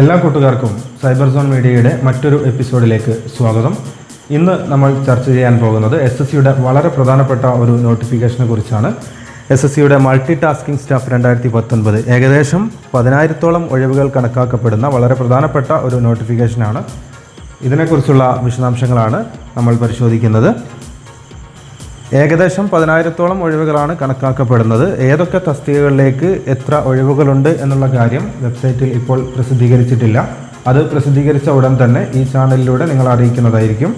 എല്ലാ കൂട്ടുകാർക്കും cyber zone മീഡിയയുടെ മറ്റൊരു എപ്പിസോഡിലേക്ക് സ്വാഗതം. ഇന്ന് നമ്മൾ ചർച്ച ചെയ്യാൻ പോകുന്നത് എസ് എസ് സിയുടെ വളരെ പ്രധാനപ്പെട്ട ഒരു നോട്ടിഫിക്കേഷനെ കുറിച്ചാണ്. എസ് എസ് സിയുടെ മൾട്ടി ടാസ്കിംഗ് സ്റ്റാഫ് രണ്ടായിരത്തി പത്തൊൻപത് ഏകദേശം പതിനായിരത്തോളം ഒഴിവുകൾ കണക്കാക്കപ്പെടുന്ന വളരെ പ്രധാനപ്പെട്ട ഒരു നോട്ടിഫിക്കേഷനാണ് ഇതിനെക്കുറിച്ചുള്ള വിശദാംശങ്ങളാണ് നമ്മൾ പരിശോധിക്കുന്നത്. ഏകദേശം പതിനായിരത്തോളം ഒഴിവുകളാണ് കണക്കാക്കപ്പെടുന്നത്. ഏതൊക്കെ തസ്തികകളിലേക്ക് എത്ര ഒഴിവുകളുണ്ട് എന്നുള്ള കാര്യം വെബ്സൈറ്റിൽ ഇപ്പോൾ പ്രസിദ്ധീകരിച്ചിട്ടില്ല. അത് പ്രസിദ്ധീകരിച്ച ഉടൻ തന്നെ ഈ ചാനലിലൂടെ നിങ്ങൾ അറിയിക്കുന്നതായിരിക്കും.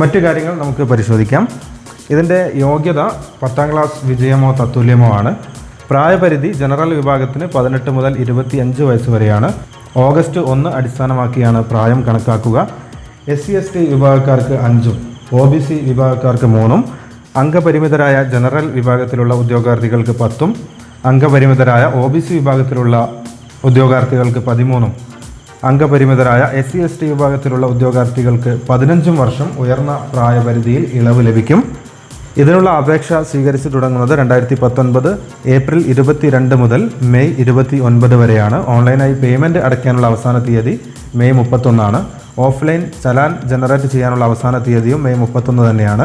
മറ്റു കാര്യങ്ങൾ നമുക്ക് പരിശോധിക്കാം. ഇതിന്റെ യോഗ്യത പത്താം ക്ലാസ് വിജയമോ തത്തുല്യമോ ആണ്. പ്രായപരിധി ജനറൽ വിഭാഗത്തിന് പതിനെട്ട് മുതൽ ഇരുപത്തി അഞ്ച് വയസ്സ് വരെയാണ്. ഓഗസ്റ്റ് ഒന്ന് അടിസ്ഥാനമാക്കിയാണ് പ്രായം കണക്കാക്കുക. എസ് സി എസ് ടി വിഭാഗക്കാർക്ക് അഞ്ചും ഒ ബി സി വിഭാഗക്കാർക്ക് മൂന്നും അംഗപരിമിതരായ ജനറൽ വിഭാഗത്തിലുള്ള ഉദ്യോഗാർത്ഥികൾക്ക് പത്തും അംഗപരിമിതരായ ഒ ബി സി വിഭാഗത്തിലുള്ള ഉദ്യോഗാർത്ഥികൾക്ക് പതിമൂന്നും അംഗപരിമിതരായ എസ് സി എസ് ടി വിഭാഗത്തിലുള്ള ഉദ്യോഗാർത്ഥികൾക്ക് പതിനഞ്ചും വർഷം ഉയർന്ന പ്രായപരിധിയിൽ ഇളവ് ലഭിക്കും. ഇതിനുള്ള അപേക്ഷ സ്വീകരിച്ചു തുടങ്ങുന്നത് രണ്ടായിരത്തി പത്തൊൻപത് ഏപ്രിൽ ഇരുപത്തിരണ്ട് മുതൽ മെയ് ഇരുപത്തി ഒൻപത് വരെയാണ്. ഓൺലൈനായി പേയ്മെന്റ് അടയ്ക്കാനുള്ള അവസാന തീയതി മെയ് മുപ്പത്തൊന്നാണ്. ഓഫ്ലൈൻ ചലാൻ ജനറേറ്റ് ചെയ്യാനുള്ള അവസാന തീയതിയും മെയ് മുപ്പത്തൊന്ന് തന്നെയാണ്.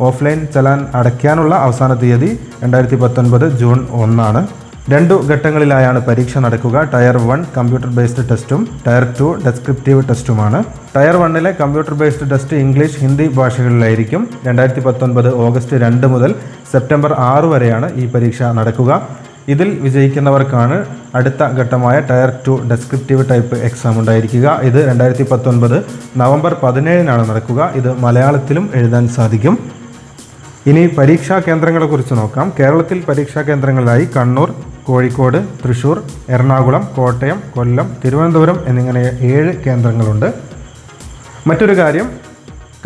ഓഫ്ലൈൻ ചലാൻ അടയ്ക്കാനുള്ള അവസാന തീയതി രണ്ടായിരത്തി പത്തൊൻപത് ജൂൺ ഒന്നാണ്. രണ്ടു ഘട്ടങ്ങളിലായാണ് പരീക്ഷ നടക്കുക. ടയർ വൺ കമ്പ്യൂട്ടർ ബേസ്ഡ് ടെസ്റ്റും ടയർ ടു ഡെസ്ക്രിപ്റ്റീവ് ടെസ്റ്റുമാണ്. ടയർ വണ്ണിലെ computer based test English Hindi ഭാഷകളിലായിരിക്കും. രണ്ടായിരത്തി പത്തൊൻപത് ഓഗസ്റ്റ് രണ്ട് മുതൽ സെപ്റ്റംബർ ആറ് വരെയാണ് ഈ പരീക്ഷ നടക്കുക. ഇതിൽ വിജയിക്കുന്നവർക്കാണ് അടുത്ത ഘട്ടമായ tier two descriptive type exam ഉണ്ടായിരിക്കുക. ഇത് രണ്ടായിരത്തി പത്തൊൻപത് നവംബർ പതിനേഴിനാണ് നടക്കുക. ഇത് മലയാളത്തിലും എഴുതാൻ സാധിക്കും. ഇനി പരീക്ഷാ കേന്ദ്രങ്ങളെ കുറിച്ച് നോക്കാം. കേരളത്തിൽ പരീക്ഷാ കേന്ദ്രങ്ങളായി കണ്ണൂർ കോഴിക്കോട് തൃശൂർ എറണാകുളം കോട്ടയം കൊല്ലം തിരുവനന്തപുരം എന്നിങ്ങനെ ഏഴ് കേന്ദ്രങ്ങളുണ്ട്. മറ്റൊരു കാര്യം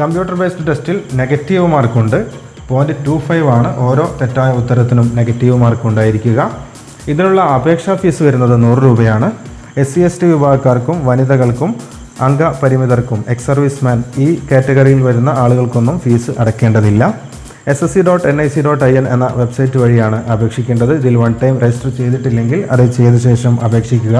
കമ്പ്യൂട്ടർ ബേസ്ഡ് ടെസ്റ്റിൽ നെഗറ്റീവ് മാർക്കുണ്ട് പോയിന്റ് ടു ഫൈവ് ആണ്. ഓരോ തെറ്റായ ഉത്തരത്തിനും നെഗറ്റീവ് മാർക്ക് ഉണ്ടായിരിക്കുക. ഇതിനുള്ള അപേക്ഷാ ഫീസ് വരുന്നത് നൂറ് രൂപയാണ്. എസ് സി എസ് ടി വിഭാഗക്കാർക്കും വനിതകൾക്കും അംഗപരിമിതർക്കും എക്സ് സർവീസ്മാൻ ഈ കാറ്റഗറിയിൽ വരുന്ന ആളുകൾക്കൊന്നും fees അടയ്ക്കേണ്ടതില്ല. S S C dot N I C dot I N എന്ന വെബ്സൈറ്റ് വഴിയാണ് അപേക്ഷിക്കേണ്ടത്. ഇതിൽ വൺ ടൈം രജിസ്റ്റർ ചെയ്തിട്ടില്ലെങ്കിൽ അത് ചെയ്ത ശേഷം അപേക്ഷിക്കുക.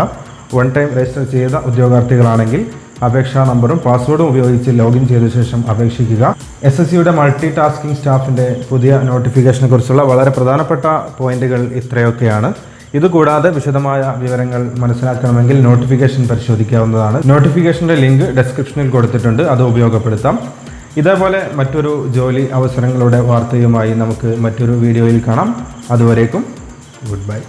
വൺ ടൈം രജിസ്റ്റർ ചെയ്ത ഉദ്യോഗാർത്ഥികളാണെങ്കിൽ അപേക്ഷാ നമ്പറും പാസ്വേഡും ഉപയോഗിച്ച് ലോഗിൻ ചെയ്ത ശേഷം അപേക്ഷിക്കുക. എസ് എസ് സിയുടെ മൾട്ടി ടാസ്കിംഗ് സ്റ്റാഫിന്റെ പുതിയ നോട്ടിഫിക്കേഷനെ കുറിച്ചുള്ള വളരെ പ്രധാനപ്പെട്ട പോയിന്റുകൾ ഇത്രയൊക്കെയാണ്. ഇതുകൂടാതെ വിശദമായ വിവരങ്ങൾ മനസ്സിലാക്കണമെങ്കിൽ നോട്ടിഫിക്കേഷൻ പരിശോധിക്കാവുന്നതാണ്. നോട്ടിഫിക്കേഷന്റെ ലിങ്ക് ഡെസ്ക്രിപ്ഷനിൽ കൊടുത്തിട്ടുണ്ട്. അത് ഉപയോഗപ്പെടുത്താം. ഇതേപോലെ മറ്റൊരു ജോലി അവസരങ്ങളുടെ വാർത്തയുമായി നമുക്ക് മറ്റൊരു വീഡിയോയിൽ കാണാം. അതുവരേക്കും ഗുഡ് ബൈ